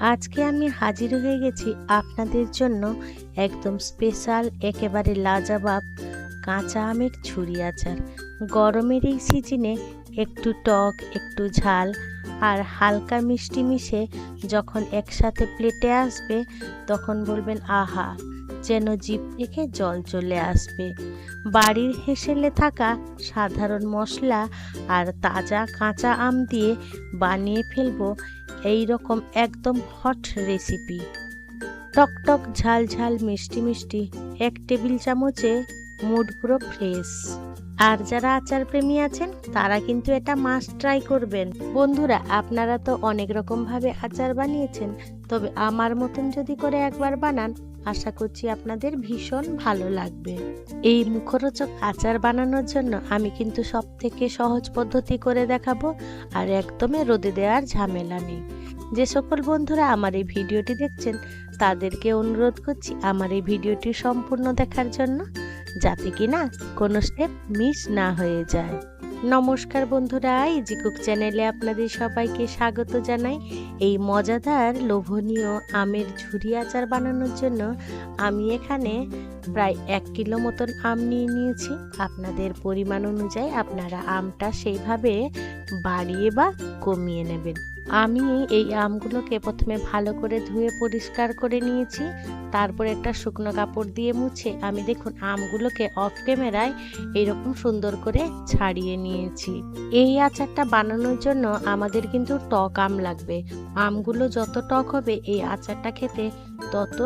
আজকে আমি হাজির হয়ে গেছি আপনাদের জন্য একদম স্পেশাল, একেবারে লাজাবাব কাঁচা আমের ছুরি আচার। গরমের এই সিজনে একটু টক, একটু ঝাল আর হালকা মিষ্টি মিশে যখন একসাথে প্লেটে আসবে তখন বলবেন, আহা, যেন জিভ থেকে জল চলে আসবে। বাড়ির হেসেলে থাকা সাধারণ মশলা আর তাজা কাঁচা আম দিয়ে বানিয়ে ফেলব এই রকম একদম হট রেসিপি টক টক, ঝাল ঝাল, মিষ্টি মিষ্টি, এক টেবিল চামচে মুড পুরো ফ্রেশ। আর যারা আচার প্রেমী আছেন, তারা কিন্তু এটা মাস্ট ট্রাই করবেন। বন্ধুরা, আপনারা তো অনেক রকমভাবে আচার বানিয়েছেন, তবে আমার মতন যদি করে একবার বানান আশা করছি আপনাদের ভীষণ ভালো লাগবে। এই মুখরোচক আচার বানানোর জন্য আমি কিন্তু সব থেকে সহজ পদ্ধতি করে দেখাবো আর একদমই রোদে দেওয়ার ঝামেলা নেই। যে সকল বন্ধুরা আমার এই ভিডিওটি দেখছেন, তাদেরকে অনুরোধ করছি আমার এই ভিডিওটি সম্পূর্ণ দেখার জন্য যাতে কিনা কোনো স্টেপ মিস না হয়ে যায়। নমস্কার বন্ধুরা ইজি কুক চ্যানেলে আপনাদের সবাইকে স্বাগত জানাই। এই মজাদার, লোভনীয় আমের ঝুরি আচার বানানোর জন্য আমি এখানে প্রায় এক কিলো মতন আম নিয়ে নিয়েছি। আপনাদের পরিমাণ অনুযায়ী আপনারা আমটা সেইভাবে বাড়িয়ে বা কমিয়ে নেবেন। আমি এই আমগুলোকে প্রথমে ভালো করে ধুয়ে পরিষ্কার করে নিয়েছি, তারপর একটা শুকনো কাপড় দিয়ে মুছে আমি দেখুন আমগুলোকে অফ ক্যামেরায় এরকম সুন্দর করে ছাড়িয়ে নিয়েছি। এই আচারটা বানানোর জন্য আমাদের কিন্তু টক আম লাগবে। আমগুলো যত টক হবে, এই আচারটা খেতে তত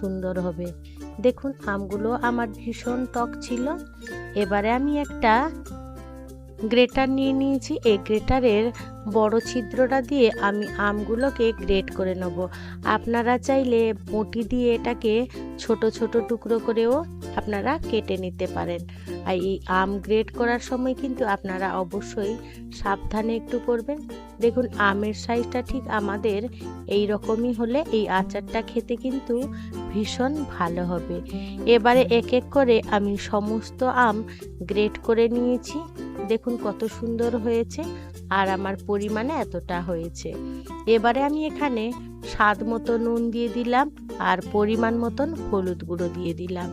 সুন্দর হবে। দেখুন আমগুলো আমার ভীষণ টক ছিল। এবারে আমি একটা গ্রেটার নিয়ে নিয়েছি। এই গ্রেটারের বড় ছিদ্রটা দিয়ে আমি আমগুলোকে গ্রেট করে নেব। আপনারা চাইলে বটি দিয়ে এটাকে ছোট ছোট টুকরো করেও আপনারা কেটে নিতে পারেন। আর এই আম গ্রেড করার সময় কিন্তু আপনারা অবশ্যই সাবধানে একটু করবেন। দেখুন, আমের সাইজটা ঠিক আমাদের এই রকমই হলে এই আচারটা খেতে কিন্তু ভীষণ ভালো হবে। এবারে এক এক করে আমি সমস্ত আম গ্রেড করে নিয়েছি। দেখুন কত সুন্দর হয়েছে আর আমার পরিমাণে এতটা হয়েছে। এবারে আমি এখানে স্বাদ মতো নুন দিয়ে দিলাম আর পরিমাণ মতন হলুদ গুঁড়ো দিয়ে দিলাম।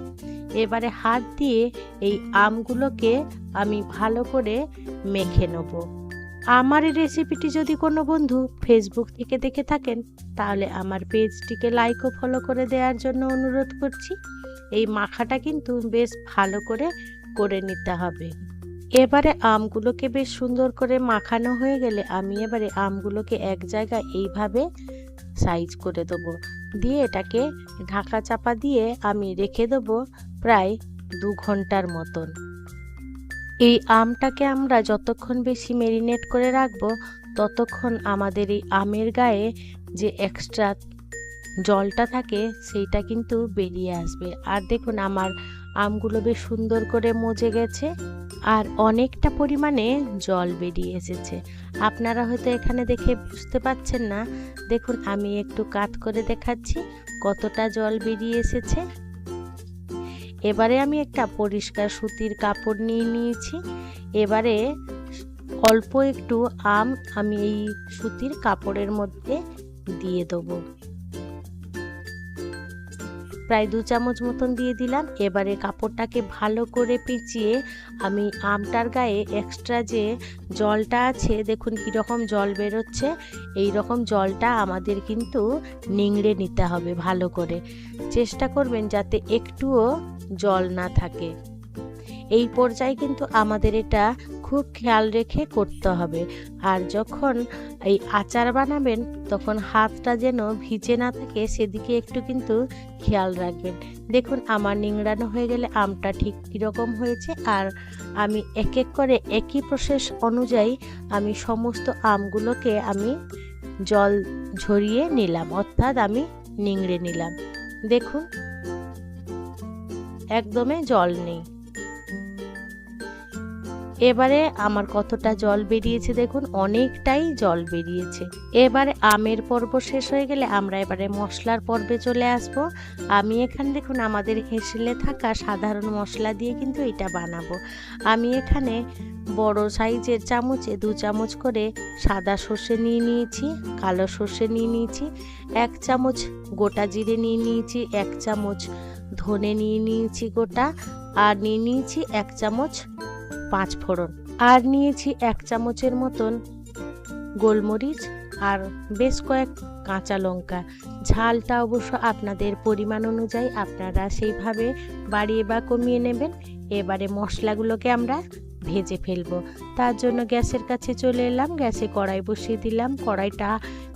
এবারে হাত দিয়ে এই আমগুলোকে আমি ভালো করে মেখে নেব। আমার এই রেসিপিটি যদি কোনো বন্ধু ফেসবুক থেকে দেখে থাকেন, তাহলে আমার পেজটিকে লাইক ও ফলো করে দেওয়ার জন্য অনুরোধ করছি। এই মাখাটা কিন্তু বেশ ভালো করে করে নিতে হবে। এবারে আমগুলোকে বেশ সুন্দর করে মাখানো হয়ে গেলে আমি এবারে আমগুলোকে এক জায়গায় এইভাবে সাইজ করে দেবো। দিয়ে এটাকে ঢাকা চাপা দিয়ে আমি রেখে দেবো প্রায় দু ঘণ্টার মতন। এই আমটাকে আমরা যতক্ষণ বেশি মেরিনেট করে রাখব, ততক্ষণ আমাদের এই আমের গায়ে যে এক্সট্রা জলটা থাকে, সেইটা কিন্তু বেরিয়ে আসবে। আর দেখুন, আমার আমগুলো বেশ সুন্দর করে মজে গেছে আর অনেকটা পরিমাণে জল বেরিয়ে এসেছে। আপনারা হয়তো এখানে দেখে বুঝতে পাচ্ছেন না। দেখুন, আমি একটু কাত করে দেখাচ্ছি কতটা জল বেরিয়ে এসেছে। এবারে আমি একটা পরিষ্কার সুতির কাপড় নিয়ে নিয়েছি। এবারে অল্প একটু আম আমি এই সুতির কাপড়ের মধ্যে দিয়ে দেবো। প্রায় দু চামচ মতন দিয়ে দিলাম। এবারে কাপড়টাকে ভালো করে পেঁচিয়ে আমি আমটার গায়ে এক্সট্রা যে জলটা আছে, দেখুন কীরকম জল বেরোচ্ছে এই রকম জলটা আমাদের কিন্তু নিংড়ে নিতে হবে ভালো করে। চেষ্টা করবেন যাতে একটুও জল না থাকে। এই পর্যায়ে কিন্তু আমাদের এটা খুব খেয়াল রেখে করতে হবে। আর যখন এই আচার বানাবেন, তখন হাতটা যেন ভিজে না থাকে, সেদিকে একটু কিন্তু খেয়াল রাখবেন। দেখুন, আমার নিংড়ানো হয়ে গেলে আমটা ঠিক কীরকম হয়েছে, আর আমি এক এক করে একই প্রসেস অনুযায়ী আমি সমস্ত আমগুলোকে আমি জল ঝরিয়ে নিলাম, অর্থাৎ আমি নিংড়ে নিলাম। দেখুন একদমই জল নেই। এবারে আমার কতটা জল বেরিয়েছে দেখুন, অনেকটাই জল বেরিয়েছে। এবারে আমের পর্ব শেষ হয়ে গেলে আমরা এবারে মশলার পর্বে চলে আসব। আমি এখানে দেখুন আমাদের হেসেলে থাকা সাধারণ মশলা দিয়ে কিন্তু এটা বানাবো। আমি এখানে বড় সাইজের চামচে দু চামচ করে সাদা সর্ষে নিয়ে নিয়েছি, কালো সর্ষে নিয়ে নিয়েছি, এক চামচ গোটা জিরে নিয়ে নিয়েছি, এক চামচ ধনে নিয়ে নিয়েছি গোটা, আর নিয়ে নিয়েছি এক চামচ পাঁচ ফোড়ন। আর নিয়েছি এক চামচের মতন গোলমরিচ আর বেশ কয়েক কাঁচা লঙ্কা। ঝালটা অবশ্য আপনাদের পরিমাণ অনুযায়ী আপনারা সেইভাবে বাড়িয়ে বা কমিয়ে নেবেন। এবারে মশলাগুলোকে আমরা ভেজে ফেলব। তার জন্য গ্যাসের কাছে চলে এলাম, গ্যাসে কড়াই বসিয়ে দিলাম। কড়াইটা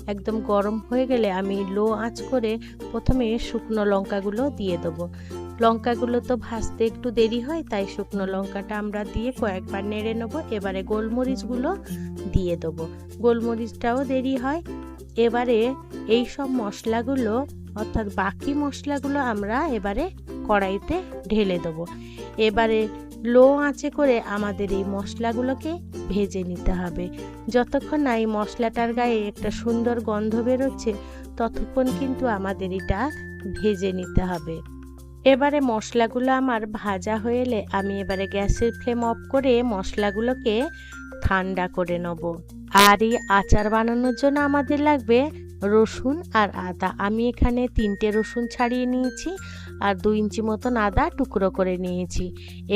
একদম গরম হয়ে গেলে আমি লো আঁচ করে প্রথমে শুকনো লঙ্কাগুলো দিয়ে দেবো। লঙ্কাগুলো তো ভাজতে একটু দেরি হয়, তাই শুকনো লঙ্কাটা আমরা দিয়ে কয়েকবার নেড়ে নেব। এবারে গোলমরিচগুলো দিয়ে দেবো। গোলমরিচটাও দেরি হয়। এবারে এই সব মশলাগুলো, অর্থাৎ বাকি মশলাগুলো আমরা এবারে কড়াইতে ঢেলে দেবো। এবারে লো আঁচে করে আমাদের এই মশলাগুলোকে ভেজে নিতে হবে। যতক্ষণ না এই মশলাটার গায়ে একটা সুন্দর গন্ধ বেরোচ্ছে, ততক্ষণ কিন্তু আমাদের এটা ভেজে নিতে হবে। এবারে মশলাগুলো আমার ভাজা হয়ে এলে আমি এবারে গ্যাসের ফ্লেম অফ করে মশলাগুলোকে ঠান্ডা করে নেব। আর এই আচার বানানোর জন্য আমাদের লাগবে রসুন আর আদা। আমি এখানে তিনটে রসুন ছাড়িয়ে নিয়েছি আর দু ইঞ্চি মতন আদা টুকরো করে নিয়েছি।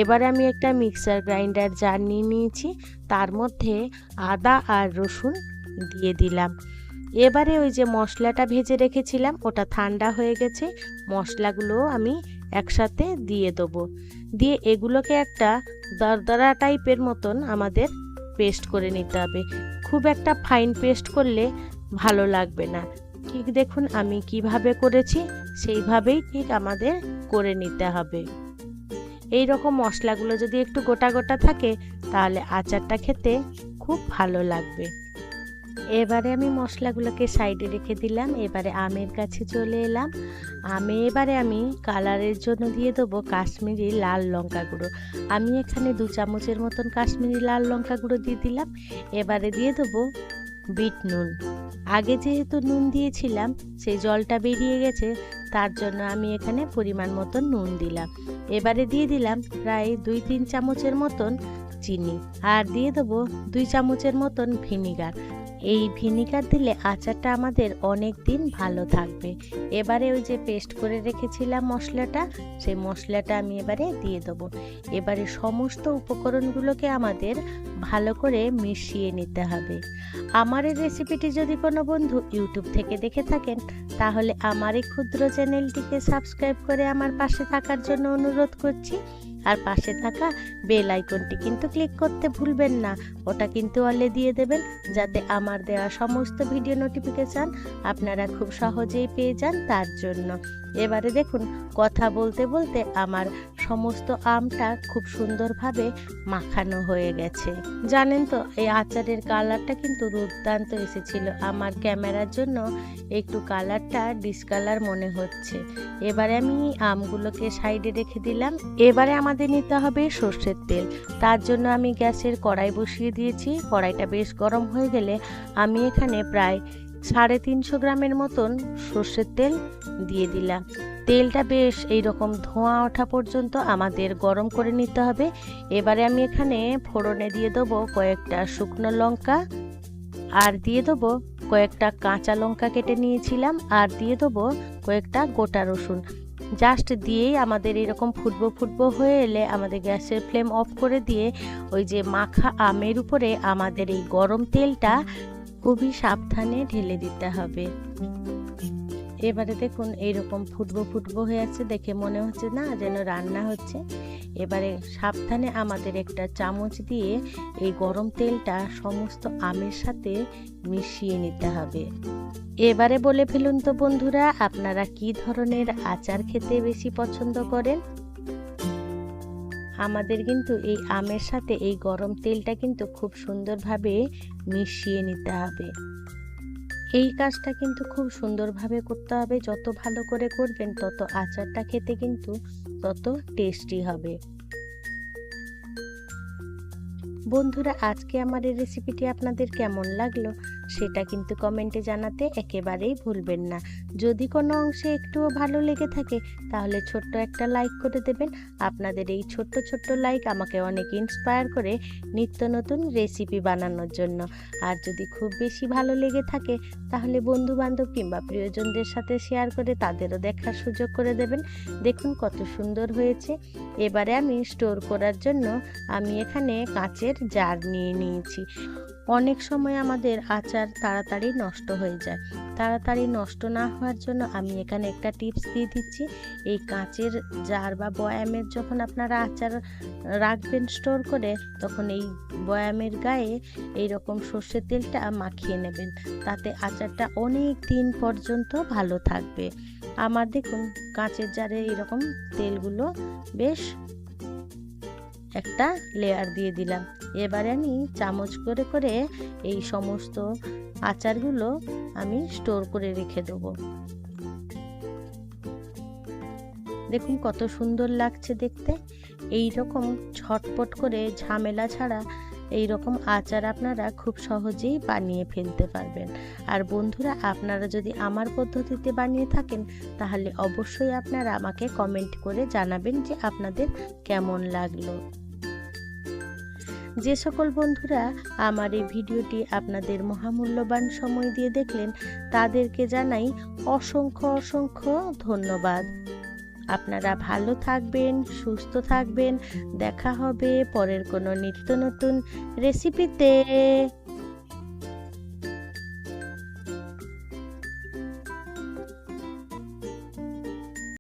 এবারে আমি একটা মিক্সার গ্রাইন্ডার জার নিয়ে নিয়েছি, তার মধ্যে আদা আর রসুন দিয়ে দিলাম। এবারে ওই যে মশলাটা ভেজে রেখেছিলাম, ওটা ঠান্ডা হয়ে গেছে মশলাগুলো আমি একসাথে দিয়ে দেবো। দিয়ে এগুলোকে একটা দরদরা টাইপের মতন আমাদের পেস্ট করে নিতে হবে। খুব একটা ফাইন পেস্ট করলে ভালো লাগবে না। ঠিক দেখুন আমি কীভাবে করেছি, সেইভাবেই ঠিক আমাদের করে নিতে হবে। এই রকম মশলাগুলো যদি একটু গোটা গোটা থাকে, তাহলে আচারটা খেতে খুব ভালো লাগবে। এবারে আমি মশলাগুলোকে সাইডে রেখে দিলাম, এবারে আমের কাছে চলে এলাম। আমে এবারে আমি কালারের জন্য দিয়ে দেবো কাশ্মীরি লাল লঙ্কা গুঁড়ো। আমি এখানে দু চামচের মতন কাশ্মীরি লাল লঙ্কা গুঁড়ো দিয়ে দিলাম। এবারে দিয়ে দেবো বিট নুন। আগে যেহেতু নুন দিয়েছিলাম, সেই জলটা বেরিয়ে গেছে, তার জন্য আমি এখানে পরিমাণ মতন নুন দিলাম। এবারে দিয়ে দিলাম প্রায় দুই তিন চামচের মতন চিনি। আর দিয়ে দেবো দুই চামচের মতন ভিনিগার। এই ভিনিগার দিলে আচারটা আমাদের অনেক দিন ভালো থাকবে। এবারে ওই যে পেস্ট করে রেখেছিলাম মশলাটা, সেই মশলাটা আমি এবারে দিয়ে দেবো। এবারে সমস্ত উপকরণগুলোকে আমাদের ভালো করে মিশিয়ে নিতে হবে। আমার এই রেসিপিটি যদি কোনো বন্ধু ইউটিউব থেকে দেখে থাকেন, তাহলে আমার এই ক্ষুদ্র চ্যানেলটিকে সাবস্ক্রাইব করে আমার পাশে থাকার জন্য অনুরোধ করছি। আর পাশে থাকা বেল আইকনটি কিন্তু ক্লিক করতে ভুলবেন না। ওটা কিন্তু অলে দিয়ে দেবেন যাতে আমার দেওয়া সমস্ত ভিডিও নোটিফিকেশান আপনারা খুব সহজেই পেয়ে যান তার জন্য। এবারে দেখুন, কথা বলতে বলতে আমার সমস্ত আমটা খুব সুন্দরভাবে মাখানো হয়ে গেছে। জানেন তো, এই আচারের কালারটা কিন্তু দুর্দান্ত এসেছিল। আমার ক্যামেরার জন্য একটু কালারটা ডিসকালার মনে হচ্ছে। এবারে আমি আমগুলোকে সাইডে রেখে দিলাম। এবারে আমাদের নিতে হবে সর্ষের তেল। তার জন্য আমি গ্যাসের কড়াই বসিয়ে দিয়েছি। কড়াইটা বেশ গরম হয়ে গেলে আমি এখানে প্রায় সাড়ে তিনশো গ্রামের মতন সর্ষের তেল দিয়ে দিলাম। তেলটা বেশ এই রকম ধোঁয়া ওঠা পর্যন্ত আমাদের গরম করে নিতে হবে। এবারে আমি এখানে ফোড়নে দিয়ে দেবো কয়েকটা শুকনো লঙ্কা আর দিয়ে দেবো কয়েকটা কাঁচা লঙ্কা কেটে নিয়েছিলাম আর দিয়ে দেবো কয়েকটা গোটা রসুন। জাস্ট দিয়েই আমাদের এরকম ফুটবো ফুটবো হয়ে এলে আমাদের গ্যাসের ফ্লেম অফ করে দিয়ে ওই যে মাখা আমের উপরে আমাদের এই গরম তেলটা খুবই সাবধানে ঢেলে দিতে হবে। এবারে দেখুন এইরকম ফুটবো ফুটবো হয়ে আছে, দেখে মনে হচ্ছে না যেন রান্না হচ্ছে। এবারে সাবধানে আমাদের একটা চামচ দিয়ে এই গরম তেলটা সমস্ত আমের সাথে মিশিয়ে নিতে হবে। এবারে বলে ফেলুন তো বন্ধুরা, আপনারা কি ধরনের আচার খেতে বেশি পছন্দ করেন? আমাদের কিন্তু এই আমের সাথে এই গরম তেলটা কিন্তু খুব সুন্দরভাবে মিশিয়ে নিতে হবে। এই কাজটা কিন্তু খুব সুন্দরভাবে করতে হবে। যত ভালো করে করবেন, তত আচারটা খেতে কিন্তু তত টেস্টি হবে। বন্ধুরা, আজকে আমার এই রেসিপিটি আপনাদের কেমন লাগল? সেটা কিন্তু কমেন্টে জানাতে একেবারেই ভুলবেন না। যদি কোনো অংশে একটুও ভালো লেগে থাকে, তাহলে ছোট্ট একটা লাইক করে দেবেন। আপনাদের এই ছোট্ট ছোট্ট লাইক আমাকে অনেক ইন্সপায়ার করে নিত্য নতুন রেসিপি বানানোর জন্য। আর যদি খুব বেশি ভালো লেগে থাকে, তাহলে বন্ধু বান্ধব কিংবা প্রিয়জনদের সাথে শেয়ার করে তাদেরও দেখার সুযোগ করে দেবেন। দেখুন কত সুন্দর হয়েছে। এবারে আমি স্টোর করার জন্য আমি এখানে কাঁচের জার নিয়ে নিয়েছি। অনেক সময় আমাদের আচার তাড়াতাড়ি নষ্ট হয়ে যায়। তাড়াতাড়ি নষ্ট না হওয়ার জন্য আমি এখানে একটা টিপস দিয়ে দিচ্ছি। এই কাঁচের জার বা বয়ামের যখন আপনারা আচার রাখবেন স্টোর করে, তখন এই বয়ামের গায়ে এই রকম সর্ষের তেলটা মাখিয়ে নেবেন। তাতে আচারটা অনেক দিন পর্যন্ত ভালো থাকবে। আমার দেখুন, কাঁচের জারে এরকম তেলগুলো বেশ একটা লেয়ার দিয়ে দিলাম। এবারে আমি চামচ করে করে এই সমস্ত আচারগুলো আমি স্টোর করে রেখে দেবো। দেখুন কত সুন্দর লাগছে দেখতে। এই রকম ছটপট করে ঝামেলা ছাড়া এই রকম আচার আপনারা খুব সহজেই বানিয়ে ফেলতে পারবেন। আর বন্ধুরা, আপনারা যদি আমার পদ্ধতিতে বানিয়ে থাকেন, তাহলে অবশ্যই আপনারা আমাকে কমেন্ট করে জানাবেন যে আপনাদের কেমন লাগল। যে সকল বন্ধুরা আমার এই ভিডিওটি আপনাদের মহামূল্যবান সময় দিয়ে দেখলেন, তাদেরকে জানাই অসংখ্য অসংখ্য ধন্যবাদ। আপনারা ভালো থাকবেন, সুস্থ থাকবেন, দেখা হবে পরের কোনো নিত্য নতুন রেসিপিতে